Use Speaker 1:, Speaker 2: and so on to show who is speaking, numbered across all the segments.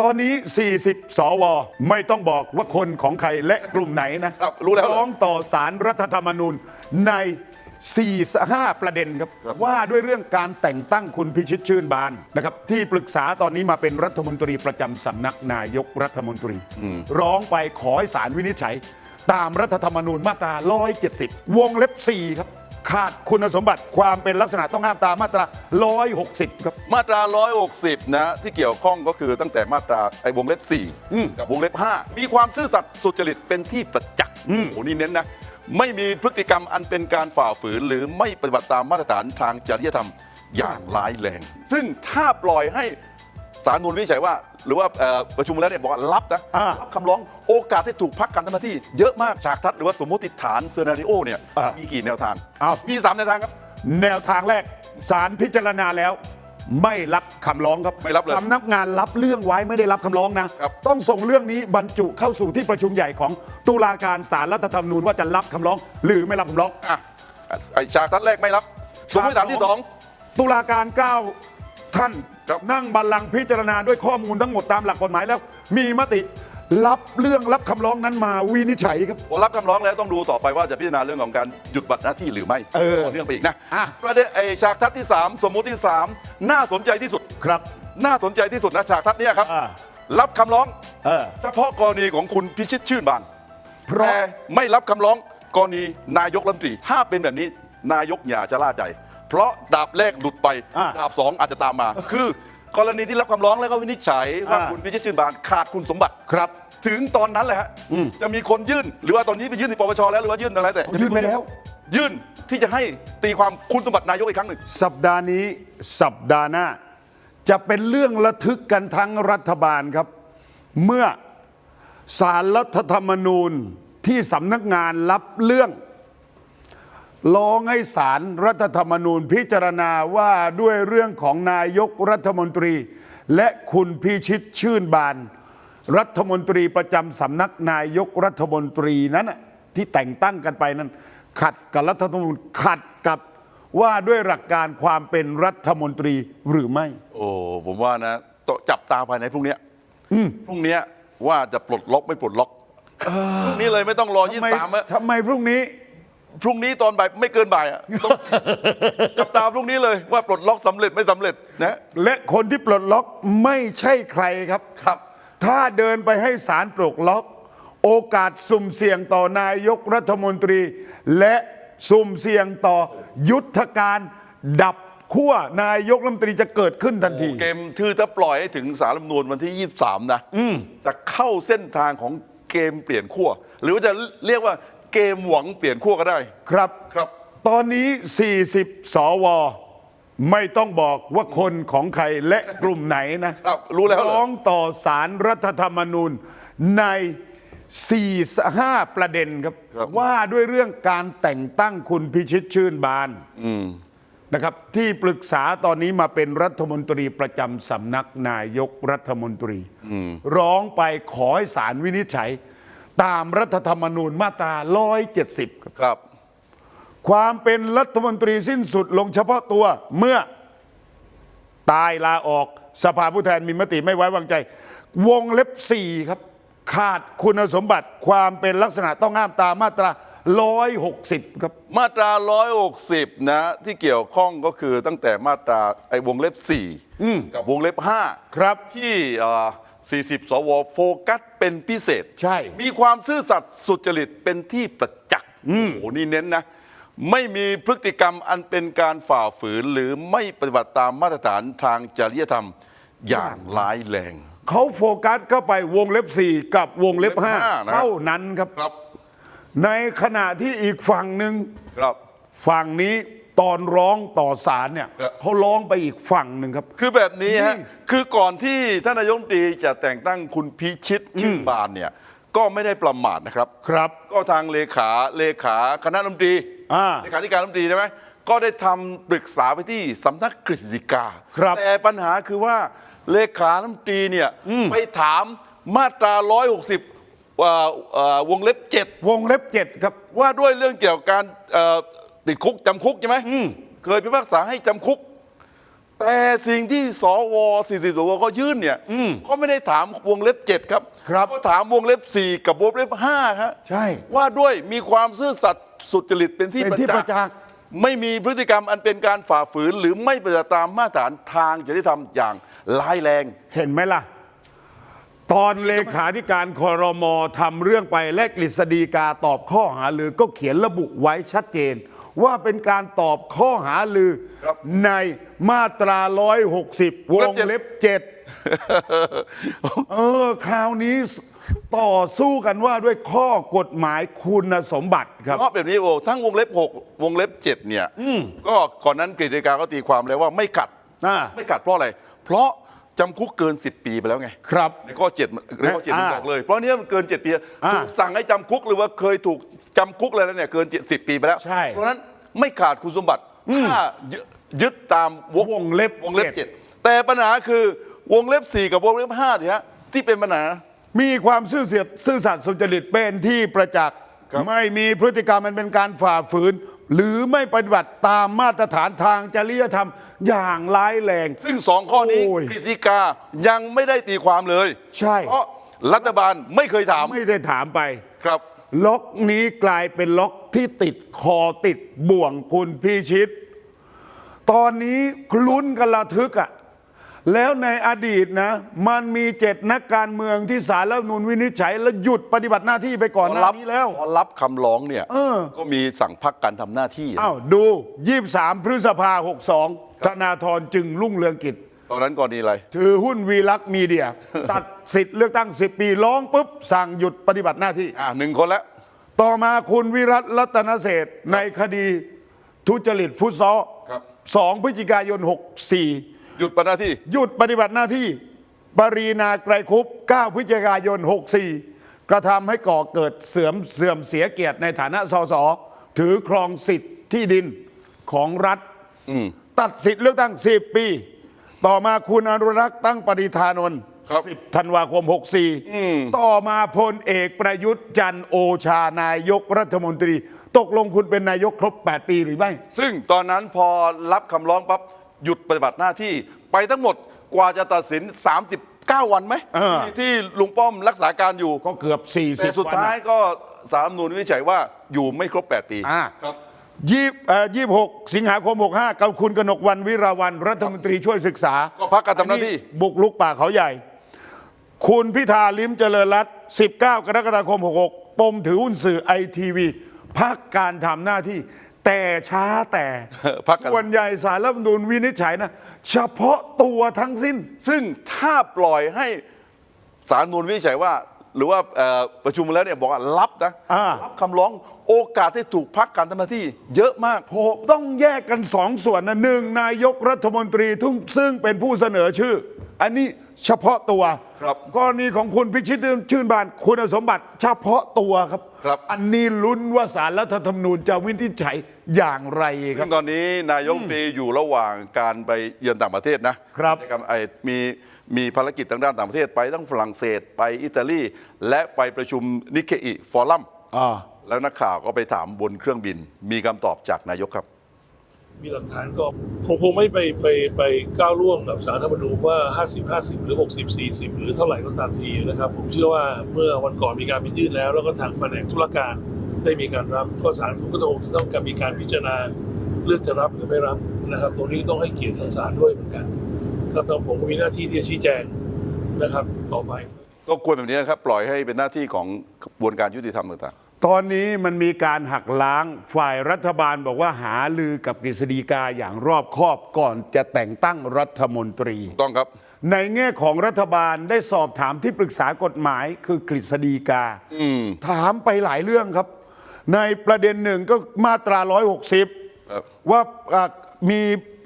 Speaker 1: ตอนนี้ 40 สว ไม่ต้องบอกว่าคนของใครและกลุ่มไหนนะครับ
Speaker 2: รู้แล้ว
Speaker 1: ร้องต่อสารรัฐธรรมนูญใน 4 5 ประเด็นครับ ว่าด้วยเรื่องการแต่งตั้งคุณพิชิตชื่นบานนะครับที่ปรึกษาตอนนี้มาเป็นรัฐมนตรีประจำสำนักนายกรัฐมนตรี ร้องไปขอให้ศาลวินิจฉัย ตามรัฐธรรมนูญมาตรา 170 วงเล็บ 4 ครับ ขาดคุณสมบัติความเป็นลักษณะต้องห้ามตามมาตรา 160 ครับ
Speaker 2: มาตรา 160 นะที่เกี่ยวข้องก็คือตั้งแต่มาตราไอ้วงเล็บ4กับวงเล็บ 5 มีความซื่อสัตย์สุจริตเป็นที่ประจักษ์โอ้โหนี่เน้นนะ ไม่มีพฤติกรรมอันเป็นการฝ่าฝืน หรือไม่ปฏิบัติตามมาตรฐานทางจริยธรรมอย่างร้ายแรง ซึ่งถ้าปล่อยให้ สารนูนวินิจฉัยว่า หรือว่าเอ่อประชุมแล้วเนี่ยบอกว่ารับนะ
Speaker 1: อ่า
Speaker 2: รับคำร้องโอกาสที่ถูกพักการทำหน้าที่เยอะมากฉากทัศน์หรือว่าสมมติฐานเซอร์นาริโอเนี่ย
Speaker 1: อ่ามี
Speaker 2: มีกี่แนวทาง
Speaker 1: อ้าว
Speaker 2: มีสามแนวทางครับ
Speaker 1: แนวทางแรกศาลพิจารณาแล้ว ไม่รับคำร้องครับ
Speaker 2: ไม่รับเลย
Speaker 1: สำนักงานรับเรื่องไว้ไม่ได้รับคำร้องนะ
Speaker 2: ครับ
Speaker 1: ต้องส่งเรื่องนี้บรรจุเข้าสู่ที่ประชุมใหญ่ของตุลาการศาลรัฐธรรมนูญว่าจะรับคำร้อง หรือไม่รับคำร้อง
Speaker 2: อะไอ้ฉากทัศน์แรกไม่รับ สมมติฐานที่สอง
Speaker 1: ตุลาการ9 ท่าน
Speaker 2: ครับ
Speaker 1: นั่งบัลลังก์พิจารณาด้วยข้อมูลทั้งหมดตามหลักกฎหมายแล้ว มีมติรับเรื่องรับคำร้องนั้นมาวินิจฉัยครับ
Speaker 2: พอรับคำร้องแล้วต้องดูต่อไปว่าจะพิจารณาเรื่องของการหยุดบัตรหน้าที่หรือไม่
Speaker 1: เออ
Speaker 2: ต่อเนื่องไปอีกนะ
Speaker 1: อะ
Speaker 2: ประเด็นไอ้ฉากทัศน์ที่ 3 สมมุติที่ 3 น่าสนใจที่สุด
Speaker 1: ครับ
Speaker 2: น่าสนใจที่สุดนะฉากทัศน์เนี่ยครับ
Speaker 1: อ่า
Speaker 2: รับคำร้อง
Speaker 1: เออ
Speaker 2: เฉพาะกรณีของคุณพิชิตชื่นบาน
Speaker 1: เพราะ
Speaker 2: แต่ไม่รับคำร้องกรณีนายกรัฐมนตรี ถ้าเป็นแบบนี้นายกอย่าจะล่าใจ เพราะดาบแรกหลุดไป
Speaker 1: อ่า
Speaker 2: ดาบสองอาจจะตามมา คือกรณีที่รับคำร้องแล้วก็วินิจฉัยว่า
Speaker 1: อ่า
Speaker 2: คุณพิชิตชื่นบานขาดคุณสมบัติ
Speaker 1: ครับ
Speaker 2: ถึงตอนนั้นแหละฮะจะมีคนยื่น หรือว่าตอนนี้ไปยื่นที่ปปชแล้วหรือว่ายื่นอะไรแต่
Speaker 1: ยื่นไปแล้ว
Speaker 2: ยื่นที่จะให้ตีความคุณสมบัตินายกอีกครั้งหนึ่ง
Speaker 1: สัปดาห์นี้สัปดาห์หน้า จะเป็นเรื่องระทึกกันทั้งรัฐบาลครับ เมื่อสารรัฐธรรมนูญที่สำนักงานรับเรื่อง ร้องให้สารรัฐธรรมนูญพิจารณาว่าด้วยเรื่องของนายกรัฐมนตรี และคุณพิชิตชื่นบาน รัฐมนตรีประจำสำนักนายกรัฐมนตรีนั้นน่ะที่แต่งตั้งกันไปนั้น ขัดกับรัฐธรรมนูญขัดกับว่าด้วยหลักการความเป็นรัฐมนตรีหรือไม่
Speaker 2: โอ้ผมว่านะต้องจับตาภายในพรุ่งเนี้ยพรุ่งเนี้ยว่าจะปลดล็อกไม่ปลดล็อกพรุ่งนี้เลยไม่ต้องรอยี่
Speaker 1: ทำไม
Speaker 2: สามอะ
Speaker 1: ทำไมพรุ่งนี้
Speaker 2: พรุ่งนี้ตอนบ่ายไม่เกินบ่ายอะต้องจับตาพรุ่งนี้เลยว่าปลดล็อกสำเร็จไม่สำเร็จนะ
Speaker 1: และคนที่ปลดล็อกไม่ใช่ใครครับ
Speaker 2: ครับ
Speaker 1: ถ้าเดินไปให้ศาลปลดล็อก โอกาสสุ่มเสี่ยงต่อนายกรัฐมนตรี และสุ่มเสี่ยงต่อยุทธการดับขั้วนายกรัฐมนตรีจะเกิดขึ้นทันที
Speaker 2: เกมคือถ้าปล่อยให้ถึงสารรัฐธรรมนูญวันที่ 23 นะจะเข้าเส้นทางของเกมเปลี่ยนขั้วหรือว่าจะเรียกว่า เกมหวังเปลี่ยนขั้วก็ได้
Speaker 1: ครับ
Speaker 2: ครับ
Speaker 1: ตอนนี้ 40 สว ไม่ต้องบอกว่าคนของใครและกลุ่มไหนนะครับ
Speaker 2: รู้แล้วเหรอ
Speaker 1: ร้องต่อสารรัฐธรรมนูญใน 4 5 ประเด็นครับ
Speaker 2: ครับ
Speaker 1: ว่าด้วยเรื่องการแต่งตั้งคุณพิชิตชื่นบานนะครับ ที่ปรึกษาตอนนี้มาเป็นรัฐมนตรีประจำสำนักนายกรัฐมนตรี ร้องไปขอให้ศาลวินิจฉัย ตามรัฐธรรมนูญมาตรา 170ครับ
Speaker 2: ครับ
Speaker 1: ความเป็นรัฐมนตรีสิ้นสุดลงเฉพาะตัวเมื่อตายลาออกสภาผู้แทนมีมติไม่ไว้วางใจ วงเล็บ 4 ครับ ขาดคุณสมบัติความเป็นลักษณะต้องห้ามตามมาตรา 160 ครับ
Speaker 2: มาตรา 160 นะ ที่เกี่ยวข้องก็คือตั้งแต่มาตราไอ้วงเล็บ 4 กับวงเล็บ 5
Speaker 1: ครับ
Speaker 2: ที่เอ่อ 40 สว โฟกัสเป็นพิเศษ
Speaker 1: ใช่
Speaker 2: มีความซื่อสัตย์สุจริตเป็นที่ประจักษ์โอ้โหนี่เน้นนะ ไม่มีพฤติกรรมอันเป็นการฝ่าฝืน หรือไม่ปฏิบัติตามมาตรฐานทางจริยธรรมอย่างร้ายแรง
Speaker 1: เขาโฟกัสเข้าไปวงเล็บ 4 กับวงเล็บ
Speaker 2: วงเล็บห้า
Speaker 1: 5
Speaker 2: นะ
Speaker 1: เท่านั้นครับ
Speaker 2: ครับ
Speaker 1: ในขณะที่อีกฝั่งหนึ่ง
Speaker 2: ครับ
Speaker 1: ฝั่งนี้ ตอนร้องต่อศาลเนี่ย
Speaker 2: ครับ
Speaker 1: เขาร้องไปอีกฝั่งหนึ่งครับ
Speaker 2: คือแบบนี้ฮะ
Speaker 1: นี่
Speaker 2: คือก่อนที่ท่านนายกรัฐมนตรีจะแต่งตั้งคุณพิชิตชื่นบานเนี่ย ก็ไม่ได้ประมาทนะครับ
Speaker 1: ครับ
Speaker 2: ก็ทางเลขาเลขาคณะรัฐมนตรี
Speaker 1: อ่า
Speaker 2: เลขาธิการรัฐมนตรีใช่ไหมก็ได้ทำปรึกษาไปที่สำนักกฤษฎีกา
Speaker 1: ครับ
Speaker 2: แต่ปัญหาคือว่าเลขารัฐมนตรีเนี่ยไปถามมาตรา 160ว่าเอ่อวงเล็บ 7
Speaker 1: วงเล็บเจ็ดครับ
Speaker 2: ว่าด้วยเรื่องเกี่ยวกับการเอ่อ ติดคุกจำคุกใช่ไหมเคยพิพากษาให้จำคุก แต่สิ่งที่สว40สวก็ยื่นเนี่ยเขาไม่ได้ถามวงเล็บ7ครับ
Speaker 1: ครับ
Speaker 2: เขาถามวงเล็บ4กับวงเล็บ5ครับ
Speaker 1: ใช่
Speaker 2: ว่าด้วยมีความซื่อสัตย์สุจริตเป็นที่
Speaker 1: เป็นที่ประจักษ์
Speaker 2: ไม่มีพฤติกรรมอันเป็นการฝ่าฝืน หรือไม่ปฏิบัติตามมาตรฐานทางจริยธรรมอย่างร้ายแรง
Speaker 1: เห็นไหมล่ะ ตอนเลขาธิการคอรมอทำเรื่องไปและกฤษฎีกาตอบข้อหาลือก็เขียนระบุไว้ชัดเจน ว่าเป็นการตอบข้อหาลือ
Speaker 2: ครับ
Speaker 1: ในมาตรา 160วงเล็บเจ็ดเออ คราวนี้ต่อสู้กันว่าด้วยข้อกฎหมายคุณสมบัติครับ
Speaker 2: เพราะแบบนี้โอ้ทั้งวงเล็บ 6 วงเล็บ 7 เนี่ยก็ก่อนนั้นกฤษฎีกาก็ตีความแล้วว่าไม่กัด
Speaker 1: อ่า
Speaker 2: ไม่กัดเพราะอะไร เพราะ จำคุกเกิน 10 ปีไปแล้วไง
Speaker 1: ครับ
Speaker 2: ในข้อ7ในข้อ7มัน
Speaker 1: อ่า
Speaker 2: บอกเลย เพราะเนี้ยมันเกิน 7 ปี
Speaker 1: อ่า
Speaker 2: ถูกสั่งให้จำคุกหรือว่าเคยถูกจำคุกอะไรแล้วเนี่ยเกิน10ปีไปแล้ว
Speaker 1: ใช่
Speaker 2: เพราะฉะนั้นไม่ขาดคุณสมบัติถ้ายึดยึดตามวง
Speaker 1: วงเล็บ
Speaker 2: วงเล็บ
Speaker 1: เจ็ด
Speaker 2: 7แต่ปัญหาคือวงเล็บ 4 กับวงเล็บ5เนี่ยฮะที่เป็นปัญหา
Speaker 1: มีความซื่อเสียดซื่อสัตย์สุจริตเป็นที่ประจักษ์
Speaker 2: ครับ
Speaker 1: ไม่มีพฤติกรรมมันเป็นการฝ่าฝืน หรือไม่ปฏิบัติตามมาตรฐานทางจริยธรรมอย่างร้ายแรง
Speaker 2: ซึ่งสองข้อนี้
Speaker 1: โอ้ย
Speaker 2: กฤษฎีกายังไม่ได้ตีความเลย
Speaker 1: ใช่
Speaker 2: เพราะรัฐบาลไม่เคยถาม
Speaker 1: ไม่ได้ถามไป
Speaker 2: ครับ
Speaker 1: ล็อกนี้กลายเป็นล็อกที่ติดคอติดบ่วงคุณพิชิต ตอนนี้ลุ้นกันระทึกอะ่ะ แล้วในอดีตนะ มันมีเจ็ดนักการเมืองที่สารรัฐธรรมนูญวินิจฉัย แล้วหยุดปฏิบัติหน้าที่ไปก่อนหน้านี้แล้ว
Speaker 2: พอรับคำร้องเนี่ย
Speaker 1: เออ
Speaker 2: ก็มีสั่งพักการทำหน้าที่
Speaker 1: อ้าวดู 23 พฤษภา 62 ธนาธรจึงรุ่งเรืองกิจ
Speaker 2: ตอนนั้นก่อนนี้อะไร
Speaker 1: ถือหุ้นวีลักษณ์มีเดีย ตัดสิทธิ์เลือกตั้ง 10 ปีร้องปุ๊บ สั่งหยุดปฏิบัติหน้าที่
Speaker 2: อ่าหนึ่งคนแล้ว
Speaker 1: ต่อมาคุณวิรัตรัตนเศรษฐ์ในคดีทุจริตฟุตซอล
Speaker 2: ครับ
Speaker 1: สองพฤศจิกายน 64
Speaker 2: หยุดปฏิบัติหน้าที่
Speaker 1: หยุดปฏิบัติหน้าที่ ปรีนาไกรคุป9พฤศจิกายน 64 กระทำให้ก่อเกิดเสื่อมเสื่อมเสียเกียรติในฐานะสสถือครองสิทธิ์ที่ดินของรัฐตัดสิทธิ์เลือกตั้ง 10 ปี ต่อมาคุณอนุรักษ์ตั้งปฏิธานนท์
Speaker 2: ครับ
Speaker 1: 10ธันวาคม 64 ต่อมาพลเอกประยุทธ์จันทร์โอชานายกรัฐมนตรี ตกลงคุณเป็นนายกครบ 8 ปีหรือไม่
Speaker 2: ซึ่งตอนนั้นพอรับคำร้องปั๊บ หยุดปฏิบัติหน้าที่ไปทั้งหมดกว่าจะตัดสิน 39 วันไหม
Speaker 1: เออ
Speaker 2: ที่ที่ลุงป้อมรักษาการอยู่
Speaker 1: ก็เกือบ 40
Speaker 2: แต่สุดท้าย
Speaker 1: วัน
Speaker 2: ก็สารรัฐธรรมนูญวินิจฉัยว่าอยู่ไม่ครบ 8 ปี
Speaker 1: อ่า
Speaker 2: ครับ
Speaker 1: ยี่ยี่หกสิงหาคม 65กับคุณกนกวันวิราวันรัฐมนตรีช่วยศึกษา
Speaker 2: ก็พักการทำหน้าที่
Speaker 1: บุกลุกป่าเขาใหญ่ คุณพิธาลิมเจริญรัตน์19 กรกฎาคม 66 ปมถือหุ้นสื่อไอทีวีพักการทำหน้าที่ แต่ช้าแต่
Speaker 2: พรรคการ
Speaker 1: ส่วนใหญ่สารรัฐธรรมนูญวินิจฉัยนะ เฉพาะตัวทั้งสิ้น
Speaker 2: ซึ่งถ้าปล่อยให้สารรัฐธรรมนูญวินิจฉัยว่า หรือว่าเอ่อประชุมแล้วเนี่ยบอกว่ารับนะ
Speaker 1: อ่า
Speaker 2: รับคำร้องโอกาสที่ถูกพักการทำหน้าที่เยอะมาก
Speaker 1: ผมต้องแยกกันสองส่วนนะหนึ่งนายกรัฐมนตรีทุงซึ่งเป็นผู้เสนอชื่อ อันนี้เฉพาะตัว
Speaker 2: ครับ
Speaker 1: กรณีของคุณพิชิตชื่นบานคุณสมบัติเฉพาะตัวครับ
Speaker 2: ครับ
Speaker 1: อันนี้ลุ้นว่าสารรัฐธรรมนูญจะวินิจฉัยอย่างไรค
Speaker 2: ซึ่
Speaker 1: รับ
Speaker 2: งตอนนี้นายกรัฐมนตรีอยู่ระหว่างการไปเยือนต่างประเทศนะครับไอ้มี มีภารกิจทางด้านต่างประเทศไปทั้งฝรั่งเศสไปอิตาลี และไปประชุมนิเคอิฟอรัม
Speaker 1: อ่า
Speaker 2: แล้วนักข่าวก็ไปถามบนเครื่องบิน มีคำตอบจากนายกครับ
Speaker 3: มีหลักฐานก็ผมคงไม่ไปไปไปก้าวล่วงกับสารรัฐธรรมนูญว่า 50 50 หรือ 60 40 หรือเท่าไหร่ก็ตามทีนะครับ ผมเชื่อว่าเมื่อวันก่อนมีการไปยื่นแล้ว แล้วก็ทางแผนกธุรการได้มีการรับ ก็ศาลก็ต้องจะต้องการมีการพิจารณาเลือกจะรับหรือไม่รับนะครับ ตรงนี้ต้องให้เกียรติทางศาลด้วยเหมือนกัน ครับทางผมก็มีหน้าที่ที่จะชี้แจงนะครับต่อไป
Speaker 2: ก็ควรแบบนี้นะครับ ปล่อยให้เป็นหน้าที่ของกระบวนการยุติธรรมต่าง
Speaker 1: ตอนนี้มันมีการหักล้างฝ่ายรัฐบาลบอกว่าหาลือกับกฤษฎีกาอย่างรอบคอบก่อนจะแต่งตั้งรัฐมนตรี
Speaker 2: ๆ ต้องครับ
Speaker 1: ในแง่ของรัฐบาลได้สอบถามที่ปรึกษากฎหมายคือกฤษฎีกา ถามไปหลายเรื่องครับ ในประเด็นหนึ่งก็มาตรา160
Speaker 2: ครับ
Speaker 1: ว่าอ่ามี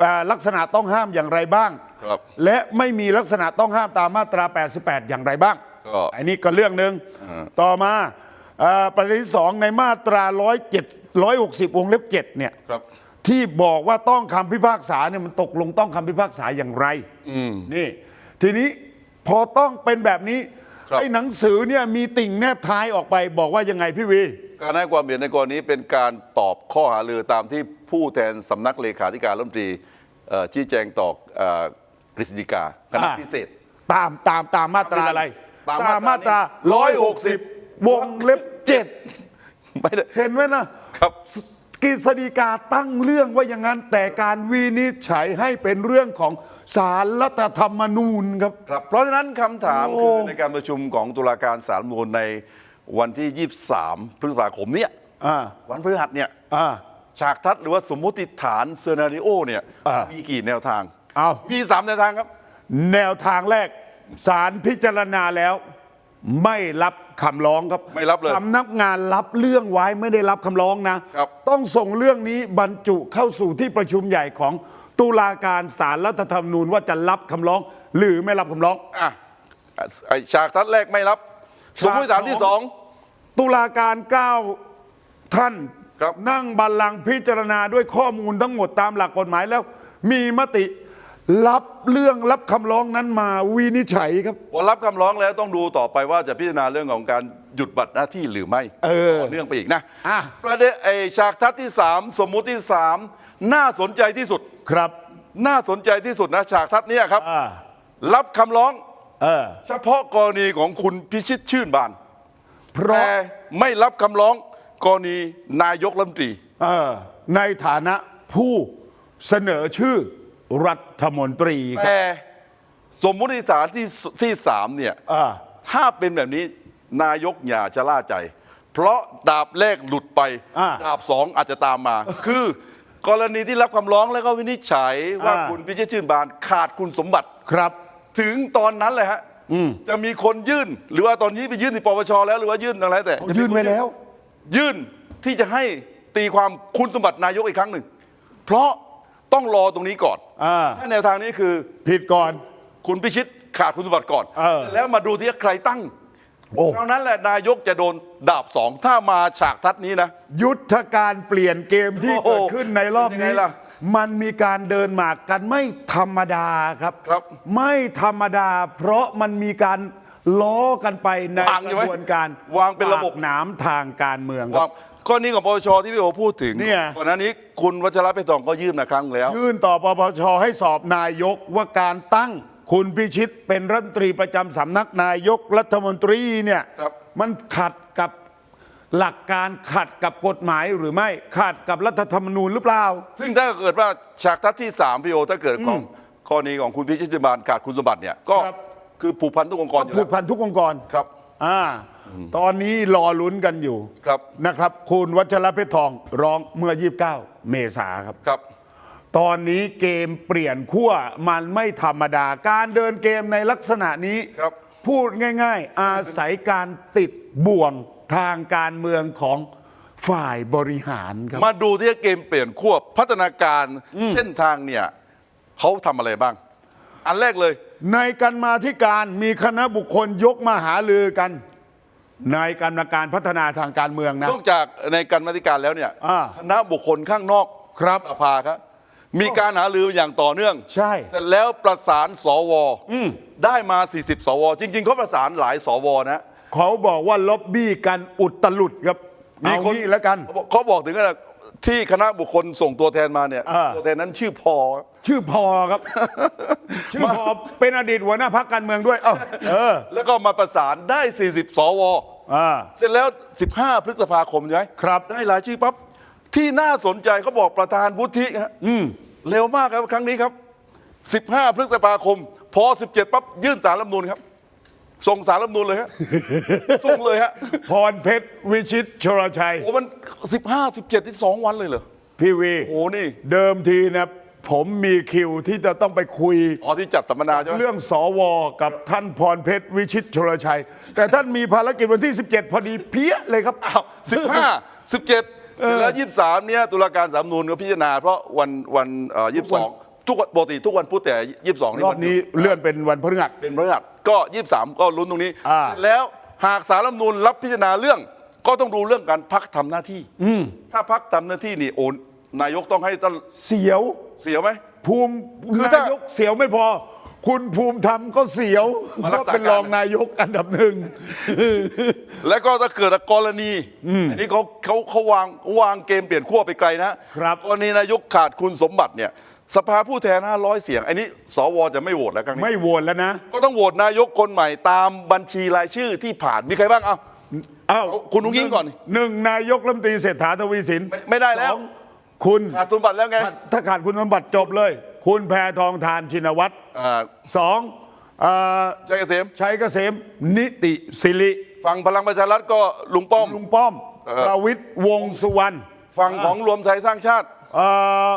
Speaker 1: อ่าลักษณะต้องห้ามอย่างไรบ้าง
Speaker 2: ครับ
Speaker 1: และไม่มีลักษณะต้องห้ามตามมาตรา 88 อย่างไรบ้าง
Speaker 2: ก็
Speaker 1: อันนี้ก็เรื่องหนึ่งต่อมาอ่าประเด็นที่สองในมาตรา107 160วงเล็บ7เนี่ย
Speaker 2: ครับ
Speaker 1: ที่บอกว่าต้องคำพิพากษาเนี่ยมันตกลงต้องคำพิพากษาอย่างไรนี่ ทีนี้พอต้องเป็นแบบนี้
Speaker 2: ครับ
Speaker 1: ไอ้หนังสือเนี่ยมีติ่งแนบท้ายออกไปบอกว่ายังไงพี่วี
Speaker 2: การให้ความเห็นในกรณีเป็นการตอบข้อหารือตามที่ผู้แทนสำนักเลขาธิการรัฐมนตรีเอ่อชี้แจงต่อเอ่อ กฤษฎีกาคณะ
Speaker 1: อ่า
Speaker 2: พิเศษ
Speaker 1: ตามตามตามมาตราอะไร
Speaker 2: ตามมาตรา
Speaker 1: มาตรา
Speaker 2: นี้
Speaker 1: 160วงเล็บเจ็ด
Speaker 2: ไม่ได้
Speaker 1: เห็นไหมนะ ครับ กฤษฎีกาตั้งเรื่องว่าอย่างนั้น แต่การวินิจฉัยให้เป็นเรื่องของสารรัฐธรรมนูญครับ
Speaker 2: ครับ เพราะฉะนั้นคำถาม
Speaker 1: โอ้
Speaker 2: คือในการประชุมของตุลาการศาลรัฐธรรมนูลในวันที่ 23 พฤษภาคมเนี่ย
Speaker 1: อ่า
Speaker 2: วันพฤหัสเนี่ย
Speaker 1: อ่า
Speaker 2: ฉากทัศน์หรือว่าสมมุติฐานเซอร์นาริโอเนี่ย
Speaker 1: อ่ามี
Speaker 2: มีกี่แนวทาง
Speaker 1: เอา
Speaker 2: มีสามแนวทางครับ
Speaker 1: แนวทางแรกสารพิจารณาแล้ว ไม่รับคำร้องครับ
Speaker 2: ไม่รับเลย
Speaker 1: สำนักงานรับเรื่องไว้ไม่ได้รับคำร้องนะ
Speaker 2: ครับ
Speaker 1: ต้องส่งเรื่องนี้บรรจุเข้าสู่ที่ประชุมใหญ่ของตุลาการศาลรัฐธรรมนูญว่าจะรับคำร้อง หรือไม่รับคำร้อง
Speaker 2: อะไอฉากทัศน์แรกไม่รับ สมมุติฐานที่สอง
Speaker 1: ตุลาการเก้าท่าน
Speaker 2: ครับ
Speaker 1: นั่งบัลลังก์พิจารณาด้วยข้อมูลทั้งหมดตามหลักกฎหมายแล้ว มีมติ รับเรื่องรับคำร้องนั้นมาวินิจฉัยครับ
Speaker 2: พอรับคำร้องแล้วต้องดูต่อไปว่าจะพิจารณาเรื่องของการหยุดบัตรหน้าที่หรือไม่
Speaker 1: เออ
Speaker 2: ต่อเนื่องไปอีกนะ
Speaker 1: อะ
Speaker 2: ประเด็นไอฉากทัศน์ที่สามสมมุติที่สามน่าสนใจที่สุด
Speaker 1: ครับ
Speaker 2: น่าสนใจที่สุดนะฉากทัศน์เนี้ครับ
Speaker 1: อ่า
Speaker 2: รับคำร้อง
Speaker 1: เออ
Speaker 2: เฉพาะกรณีของคุณพิชิตชื่นบาน
Speaker 1: เพราะ
Speaker 2: แต่ไม่รับคำร้องกรณีนายกรัฐมนตรี
Speaker 1: เออในฐานะผู้เสนอชื่อ รัฐมนตรีครับ
Speaker 2: แต่สมมุติฐานที่สที่สามเนี่ย
Speaker 1: อ่า
Speaker 2: ถ้าเป็นแบบนี้นายกอย่าชะล่าใจ เพราะดาบแรกหลุดไป
Speaker 1: อ่า
Speaker 2: ดาบสองอาจจะตามมา คือกรณีที่รับคำร้องแล้วก็วินิจฉัยว่า
Speaker 1: อ่า
Speaker 2: คุณพิชิตชื่นบานขาดคุณสมบัติ
Speaker 1: ครับ
Speaker 2: ถึงตอนนั้นเลยฮะจะมีคนยื่น หรือว่าตอนนี้ไปยื่นที่ปปชแล้วหรือว่ายื่นอะไรแต่
Speaker 1: ยื่นไว้แล้ว
Speaker 2: ยื่นที่จะให้ตีความคุณสมบัตินายกอีกครั้งหนึ่ง เพราะ ต้องรอตรงนี้ก่อน
Speaker 1: อ่า
Speaker 2: ถ้าแนวทางนี้คือ
Speaker 1: ผิดก่อน
Speaker 2: คุณพิชิตขาดคุณสมบัติก่อน
Speaker 1: เออ
Speaker 2: เสร็จแล้วมาดูที่ใครตั้ง
Speaker 1: โอ้
Speaker 2: เท่านั้นแหละนายกจะโดนดาบสองถ้ามาฉากทัศน์นี้นะ
Speaker 1: ยุทธการเปลี่ยนเกมที่
Speaker 2: โอ้โห
Speaker 1: เกิดขึ้นในรอบ
Speaker 2: เป็นยัง
Speaker 1: นี้
Speaker 2: ไงล่ะ
Speaker 1: มันมีการเดินหมากกันไม่ธรรมดาครับ
Speaker 2: ครับ
Speaker 1: ไม่ธรรมดา เพราะมันมีการล้อกันไปใน
Speaker 2: วาง
Speaker 1: ก
Speaker 2: อยู่ไหม
Speaker 1: ระบวนการ
Speaker 2: วางเป็นระบบ
Speaker 1: ปกหน้ำทางการเมืองค
Speaker 2: ว่า
Speaker 1: รับ
Speaker 2: ข้อนี้ของปปชที่พี่โอพูดถึง
Speaker 1: เนี่ย
Speaker 2: ก่อนหน้านี้คุณวัชระเพชรทองก็ยื่นมาครั้งแล้ว
Speaker 1: ยื่นต่อปปชให้สอบนายกว่าการตั้งคุณพิชิตเป็นรัฐมนตรีประจำสำนักนายกรัฐมนตรีเนี่ย
Speaker 2: ครับ
Speaker 1: มันขัดกับหลักการขัดกับกฎหมายหรือไม่ขัดกับรัฐธรรมนูญหรือเปล่า
Speaker 2: ซึ่งถ้าเกิดว่าฉากทัศน์ที่3พี่โอถ้าเกิดของกรณีของคุณพิชิตบานขาดคุณสมบัติเนี่ยก็
Speaker 1: ครับ
Speaker 2: คือผูกพันทุกองค์กรอยู่
Speaker 1: ผู
Speaker 2: แล้
Speaker 1: ก
Speaker 2: ว
Speaker 1: พันทุกองค์กร
Speaker 2: ครับ
Speaker 1: อ่า ตอนนี้รอลุ้นกันอยู่
Speaker 2: ครับ
Speaker 1: นะครับ คุณวัชรเพชรทองร้องเมื่อ 29 เมษาครับ
Speaker 2: ครับ
Speaker 1: ตอนนี้เกมเปลี่ยนขั้วมันไม่ธรรมดา การเดินเกมในลักษณะนี้
Speaker 2: ครับ
Speaker 1: พูดง่าย ๆ อาศัยการติดบ่วงทางการเมืองของฝ่ายบริหารครับ
Speaker 2: มาดูที่เกมเปลี่ยนขั้วพัฒนาการเส้นทางเนี่ยเขาทำอะไรบ้าง อันแรกเลย
Speaker 1: ในการมาธิการมีคณะบุคคลยกมาหาลือกัน ในกรรมการพัฒนาทางการเมืองนะ
Speaker 2: นอกจากในการมาธิการแล้วเนี่ย
Speaker 1: อ่า
Speaker 2: คณะบุคคลข้างนอก
Speaker 1: ครับ
Speaker 2: สภาครับ มีการหารืออย่างต่อเนื่อง
Speaker 1: ใช่
Speaker 2: เสร็จแล้วประสานสวได้มา 40 สว จริง ๆเขาประสานหลายสวนะ
Speaker 1: เขาบอกว่าล็อบบี้กันอุตลุดครับมีคนนี้แล้วกัน
Speaker 2: เขาบอกเขาบอกถึงขนาด ที่คณะบุคคลส่งตัวแทนมาเนี่ย
Speaker 1: อ่า
Speaker 2: ตัวแทนนั้นชื่อพอ
Speaker 1: ชื่อพอครับ ชื่อพอเป็นอดีตหัวหน้าพักการเมืองด้วย เอ้าเออ
Speaker 2: แล้วก็มาประสานได้ 40 สว
Speaker 1: อ่า
Speaker 2: เสร็จแล้ว 15 พฤษภาคมใช่ไหม
Speaker 1: ครับ
Speaker 2: ได้รายชื่อปั๊บ ที่น่าสนใจเขาบอกประธานวุฒิฮะเร็วมากครับครั้งนี้ครับ 15 พฤษภาคม พอ 17 ปั๊บ ยื่นสารรัฐธรรมนูลครับ ส่งสารรัฐธรรมนูลเลยฮะ ส่งเลยฮะ
Speaker 1: พรเพชรวิชิตชรชัย
Speaker 2: โอ้มัน15 17ที่สองวันเลยเหรอ
Speaker 1: พี่วี
Speaker 2: โอ้นี่
Speaker 1: เดิมทีนะผมมีคิวที่จะต้องไปคุย
Speaker 2: อ๋อที่จัดสัมมนาใช่ไหม
Speaker 1: เรื่องสวกับท่านพรเพชรวิชิตชรชัย แต่ท่านมีภารกิจวันที่ 17 พอดีเพี้ยเลยครับ
Speaker 2: อ้าวสิบห้าสิบเจ็ดเสร็จแล้วยี่สิบสามเนี่ยตุลาการสามนูนก็พิจารณาเพราะวันวันยี่สิบสอง ทุกวันปกติทุกวันพุธแต่ยี่สิบสองนี่
Speaker 1: รอบนี้เลื่อนเป็นวันพฤหัส
Speaker 2: เป็นพฤหัสก็ยี่สิบสามก็ลุ้นตรงนี้
Speaker 1: อ่า
Speaker 2: เสร็จแล้วหากสารรัฐธรรมนูลรับพิจารณาเรื่อง ก็ต้องดูเรื่องการพักทำหน้าที่ถ้าพักทำหน้าที่นี่โอนนายกต้องให้ต้น
Speaker 1: เสียว
Speaker 2: เสียไหม
Speaker 1: ภูมิ
Speaker 2: คือถ้า
Speaker 1: นายกเสียวไม่พอ คุณภูมิธรรมก็เสียว
Speaker 2: มา
Speaker 1: เพ
Speaker 2: รัก
Speaker 1: ราะ
Speaker 2: ษา
Speaker 1: เป็น
Speaker 2: การ
Speaker 1: รองนายกอันดับหนึ่ง
Speaker 2: แล้วก็ถ้าเกิดกรณีอันนี้เขาเขาเขาวางวางเกมเปลี่ยนขั้วไปไกลนะครับ กรณีนายกขาดคุณสมบัติเนี่ย สภาผู้แทน 500 เสียงไอ้นี้สวจะไม่โหวตแล้วครั้งนี้
Speaker 1: ไม่โหวตแล้วนะ
Speaker 2: ก็ต้องโหวตนายกคนใหม่ตามบัญชีรายชื่อที่ผ่านมีใครบ้างเอ้า
Speaker 1: อ้าว
Speaker 2: คุณอุ้งอิ๊งก่อน
Speaker 1: หนึ่งนายกรัฐมนตรีเศรษฐาทวีสิน
Speaker 2: ไม่ไม่ได้แล้ว
Speaker 1: สองคุณ
Speaker 2: ขาดทุนบัตรแล้วไง
Speaker 1: ถ้าขาดคุณสมบัติจบเลย คุณแพทองทานชินวัตร
Speaker 2: อ่า
Speaker 1: สองเอ่อ
Speaker 2: ใจเกษม
Speaker 1: ชัยเกษมนิติสิริ
Speaker 2: ฝั่งพลังประชารัฐก็ลุงป้อม
Speaker 1: ลุงป้อม
Speaker 2: เออ
Speaker 1: ประวิตยวงษ์สุวรรณ
Speaker 2: ฝั่งของรวมไทยสร้างชาติ
Speaker 1: เอ่อ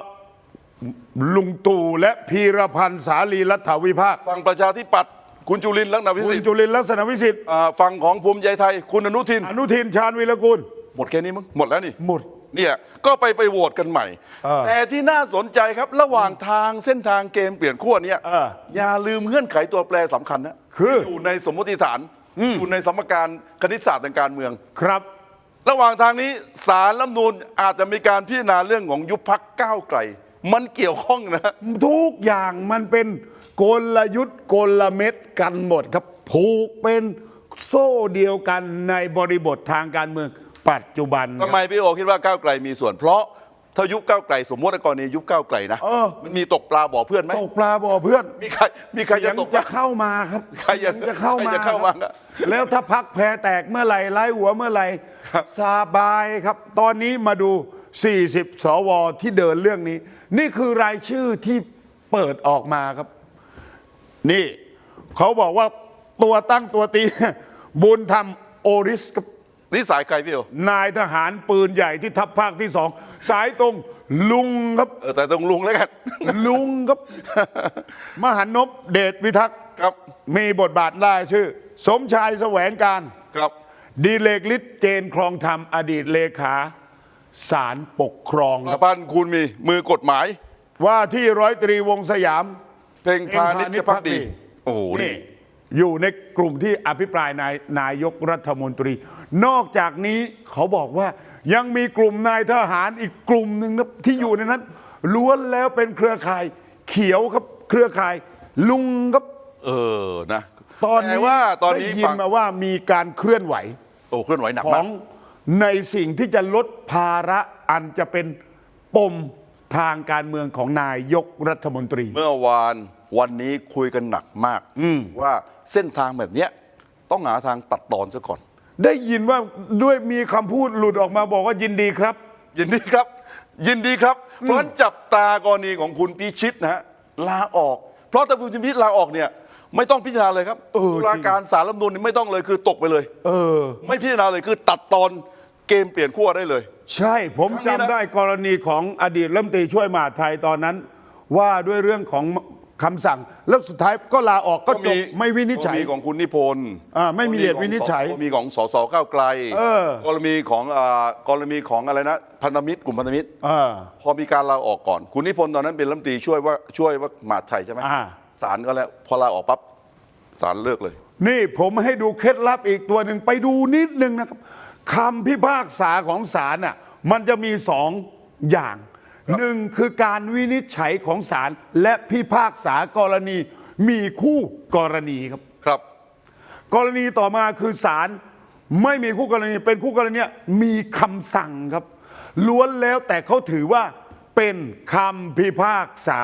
Speaker 1: ลุงตู่และพีรพันธ์สาลีรัฐวิภาค
Speaker 2: ฝั่งประชาธิปัตย์คุณจุลินทร์ลักษณะวิ
Speaker 1: คุ
Speaker 2: สิ
Speaker 1: ณ
Speaker 2: ทธิ์
Speaker 1: จุลินทร์ลักษณะวิสิทธิ์
Speaker 2: อ่าฝั่งของภูมิใจไทย คุณอนุทิน
Speaker 1: อนุทินชาญวิรกูล
Speaker 2: หมดแค่นี้มั้งหมดแล้วนี่
Speaker 1: หมด
Speaker 2: เนี่ยก็ไปไปโหวตกันใหม่
Speaker 1: เออ
Speaker 2: แต่ที่น่าสนใจครับระหว่างทางเส้นทางเกมเปลี่ยนขั้วเนี่ย
Speaker 1: เออ
Speaker 2: อย่าลืมเงื่อนไขตัวแปรสำคัญนะ
Speaker 1: คือ
Speaker 2: อยู่ในสมมติฐานอยู่ในสมการคณิตศาสตร์ทางการเมือง
Speaker 1: ครับ
Speaker 2: ระหว่างทางนี้สารรัฐธรรมนูญอาจจะมีการพิจารณาเรื่องของยุบพักก้าวไกล มันเกี่ยวข้องนะ
Speaker 1: ทุกอย่างมันเป็นกลยุทธ์กลเม็ดกันหมดครับ ผูกเป็นโซ่เดียวกันในบริบททางการเมืองปัจจุบันค
Speaker 2: ทำ
Speaker 1: รับ
Speaker 2: ไมพี่โอคิดว่าก้าวไกลมีส่วน เพราะถ้ายุบก้าวไกล สมมติในกรณียุบก้าวไกลนะ
Speaker 1: เออ
Speaker 2: มันมีตกปลาบ่อเพื่อนไหม
Speaker 1: ตกปลาบ่อเพื่อน
Speaker 2: มีใครมีใคร
Speaker 1: เสีย
Speaker 2: จะ
Speaker 1: ง
Speaker 2: ตก
Speaker 1: จะเข้ามาครับ
Speaker 2: ใครจะ
Speaker 1: เสียงจะเข้ามา
Speaker 2: ใครจะเข้ามา
Speaker 1: ครับ แล้วถ้าพักแพ้แตกเมื่อไหร่ไล่หัวเมื่อไหร่สบายครับ ตอนนี้มาดู 40 สวที่เดินเรื่องนี้ นี่คือรายชื่อที่เปิดออกมาครับ นี่เขาบอกว่าตัวตั้งตัวตี บุญธรรมโอริสครับ
Speaker 2: นี่สายใครพี่โอนา
Speaker 1: ยทหารปืนใหญ่ที่ทัพภาคที่สองสายตรงลุงครับ
Speaker 2: เออแต่ต้องลุงแล้วกัน
Speaker 1: ลุงครับ มหันนพเดชวิทักษ์
Speaker 2: ครับ
Speaker 1: มีบทบาทได้ชื่อ สมชายแสวงการ
Speaker 2: ครับ
Speaker 1: ดีเลกฤทธิ์เจนครองธรรมอดีตเลขา ศาลปกครองครับ
Speaker 2: พันคุณมีมือกฎหมาย
Speaker 1: ว่าที่ร้อยตรีวงสยาม
Speaker 2: เพลงพาณิชยพักดี โอ้โห
Speaker 1: นี่
Speaker 2: นี่
Speaker 1: อยู่ในกลุ่มที่อภิปรายนายนายกรัฐมนตรี นอกจากนี้เขาบอกว่ายังมีกลุ่มนายทหารอีกกลุ่มหนึ่งนะที่อยู่ในนั้นล้วนแล้วเป็นเครือข่ายเขียวครับเครือข่าย ลุงครับ
Speaker 2: เออนะ
Speaker 1: ตอน
Speaker 2: แต่
Speaker 1: นี้
Speaker 2: ว่าตอนนี้
Speaker 1: ได้ยิ
Speaker 2: ฟั
Speaker 1: น
Speaker 2: ง
Speaker 1: มาว่ามีการเคลื่อนไหว
Speaker 2: โอ้เคลื่อนไหวหนัก
Speaker 1: ข
Speaker 2: มา
Speaker 1: อกง ในสิ่งที่จะลดภาระอันจะเป็นปมทางการเมืองของนายกรัฐมนตรี
Speaker 2: เมื่อวานวันนี้คุยกันหนักมากว่าเส้นทางแบบเนี้ยต้องหาทางตัดตอนซะก่อน
Speaker 1: ได้ยินว่าด้วยมีคำพูดหลุดออกมาบอกว่ายินดีครับ
Speaker 2: ยินดีครับ ยินดีครับ เพราะฉะนั้นจับตากรณีของคุณพิชิตนะฮะลาออก เพราะถ้าคุณพิชิตลาออกเนี่ย ไม่ต้องพิจารณาเลยครับ
Speaker 1: เออ
Speaker 2: ตุลาการสารรัฐธรรมนูญนี่ไม่ต้องเลยคือตกไปเลย
Speaker 1: เออ
Speaker 2: ไม่พิจารณาเลยคือตัดตอนเกมเปลี่ยนขั้วได้เลย
Speaker 1: ใช่ผม
Speaker 2: ครั้งนี้
Speaker 1: จำ
Speaker 2: นะ
Speaker 1: ได้กรณีของอดีตรัฐมนตรีช่วยมหาดไทยตอนนั้น ว่าด้วยเรื่องของคำสั่ง แล้วสุดท้ายก็ลาออกก็จบไม่วินิจฉัย
Speaker 2: กรณีของคุณนิพนธ์
Speaker 1: อ่าไม่มีเหตุวินิจฉัย
Speaker 2: กรณีของสสก้าวไกล
Speaker 1: เออ
Speaker 2: กรณีของอ่ากรณีของอะไรนะพันธมิตรกลุ่มพันธมิตร
Speaker 1: เออ
Speaker 2: พอมีการลาออกก่อน คุณนิพนธ์ตอนนั้นเป็นรัฐมนตรีช่วยว่าช่วยว่ามหาดไทยใช่ไหม
Speaker 1: อ่า
Speaker 2: ศาลก็แล้ว พอลาออกปั๊บศาลเลิกเลย
Speaker 1: นี่ผมให้ดูเคล็ดลับอีกตัวหนึ่งไปดูนิดนึงนะครับคำพิพากษาของศาลน่ะมันจะมีสองอย่างหนึ่งคือการวินิจฉัยของศาลและพิพากษากรณีมีคู่กรณีครับ
Speaker 2: ครับ
Speaker 1: กรณีต่อมาคือศาลไม่มีคู่กรณีเป็นคู่กรณีเนี่ยมีคำสั่งครับ ล้วนแล้วแต่เขาถือว่าเป็นคำพิพากษา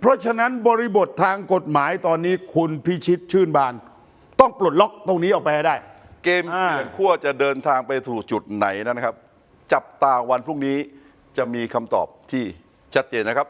Speaker 1: เพราะฉะนั้นบริบททางกฎหมายตอนนี้คุณพิชิตชื่นบาน ต้องปลดล็อกตรงนี้ออกไปให้ได้
Speaker 2: เกมเปลี่ยนขั้วจะเดินทางไปถูกจุดไหนนะครับ จับตาวันพรุ่งนี้จะมีคำตอบที่ชัดเจนนะครับ